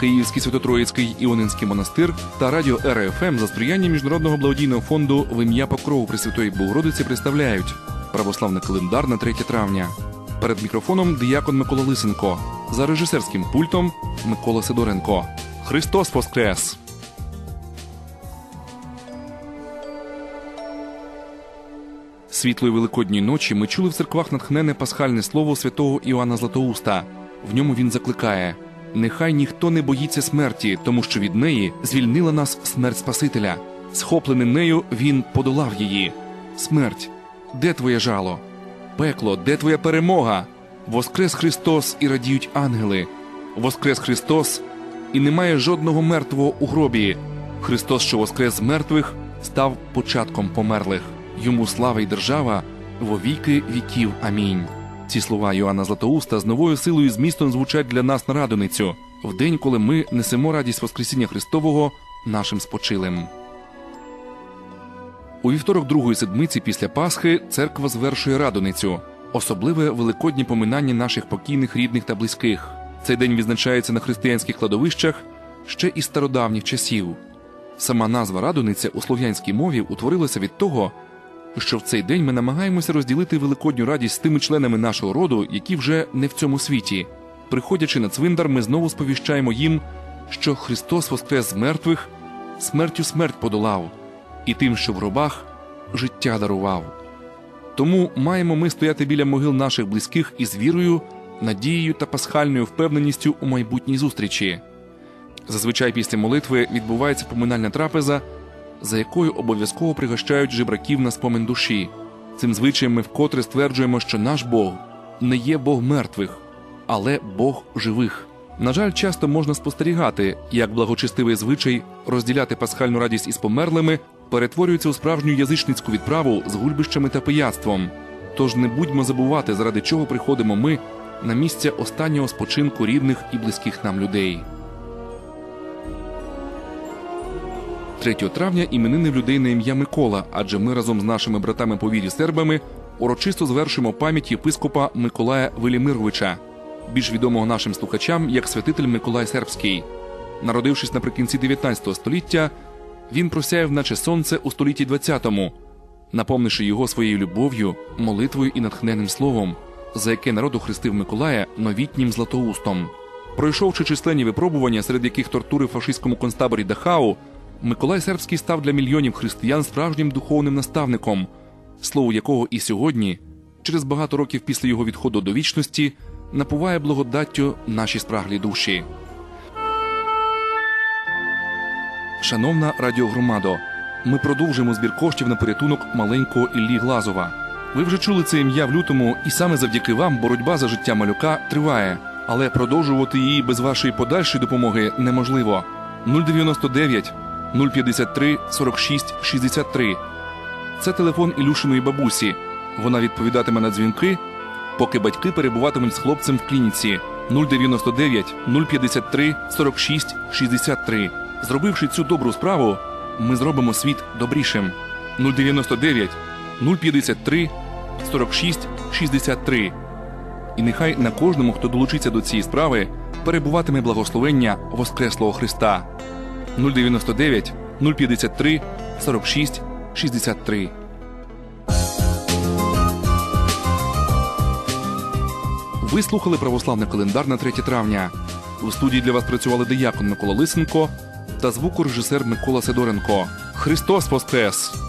Київський Святотроїцький Іонинський монастир та радіо РФМ за сприяння міжнародного благодійного фонду в ім'я Покрову Пресвятої Богородиці представляють православний календар на 3 травня. Перед мікрофоном діякон Микола Лисенко, за режисерським пультом Микола Сидоренко. Христос Воскрес! Світлої великодньої ночі ми чули в церквах натхнене пасхальне слово святого Іоанна Златоуста. В ньому він закликає: Нехай ніхто не боїться смерті, тому що від неї звільнила нас смерть Спасителя. Схоплений нею, він подолав її. Смерть, де твоє жало? Пекло, де твоя перемога? Воскрес Христос і радіють ангели. Воскрес Христос, і немає жодного мертвого у гробі. Христос, що воскрес з мертвих, став початком померлих. Йому слава й держава во віки віків. Амінь. Ці слова Йоанна Златоуста з новою силою і змістом звучать для нас на радоницю в день, коли ми несемо радість Воскресіння Христового нашим спочилим. У вівторок другої седмиці після Пасхи церква звершує радоницю, особливе великоднє поминання наших покійних рідних та близьких. Цей день відзначається на християнських кладовищах ще із стародавніх часів. Сама назва радониця у слов'янській мові утворилася від того, що в цей день ми намагаємося розділити великодню радість з тими членами нашого роду, які вже не в цьому світі. Приходячи на цвинтар, ми знову сповіщаємо їм, що Христос воскрес з мертвих, смертю смерть подолав, і тим, що в гробах життя дарував. Тому маємо ми стояти біля могил наших близьких із вірою, надією та пасхальною впевненістю у майбутній зустрічі. Зазвичай після молитви відбувається поминальна трапеза за якою обов'язково пригощають жебраків на спомин душі. Цим звичаєм ми вкотре стверджуємо, що наш Бог не є Бог мертвих, але Бог живих. На жаль, часто можна спостерігати, як благочестивий звичай розділяти пасхальну радість із померлими перетворюється у справжню язичницьку відправу з гульбищами та пияцтвом. Тож не будьмо забувати, заради чого приходимо ми на місця останнього спочинку рідних і близьких нам людей. 3 травня іменини в людей на ім'я Микола, адже ми разом з нашими братами по вірі сербами урочисто звершимо пам'ять єпископа Миколая Велімировича, більш відомого нашим слухачам як святитель Миколай Сербський. Народившись наприкінці 19 століття, він просяяв, наче сонце у столітті 20-му, наповнивши його своєю любов'ю, молитвою і натхненним словом, за яке народ охрестив Миколая новітнім златоустом. Пройшовши численні випробування, серед яких тортури в фашистському концтаборі Дахау. Миколай Сербський став для мільйонів християн справжнім духовним наставником, слово якого і сьогодні, через багато років після його відходу до вічності, напуває благодаттю наші спраглі душі. Шановна радіогромадо, ми продовжуємо збір коштів на порятунок маленького Іллі Глазова. Ви вже чули це ім'я в лютому, і саме завдяки вам боротьба за життя малюка триває, але продовжувати її без вашої подальшої допомоги неможливо. 099 053 46 63. Це телефон Ілюшиної бабусі. Вона відповідатиме на дзвінки, поки батьки перебуватимуть з хлопцем в клініці 099 053 46 63. Зробивши цю добру справу, ми зробимо світ добрішим. 099 053 46 63. І нехай на кожному, хто долучиться до цієї справи, перебуватиме благословення Воскреслого Христа. 099 053 46 63. Ви слухали православний календар на 3 травня. У студії для вас працювали диякон Микола Лисенко та звукорежисер Микола Сидоренко. Христос Воскрес!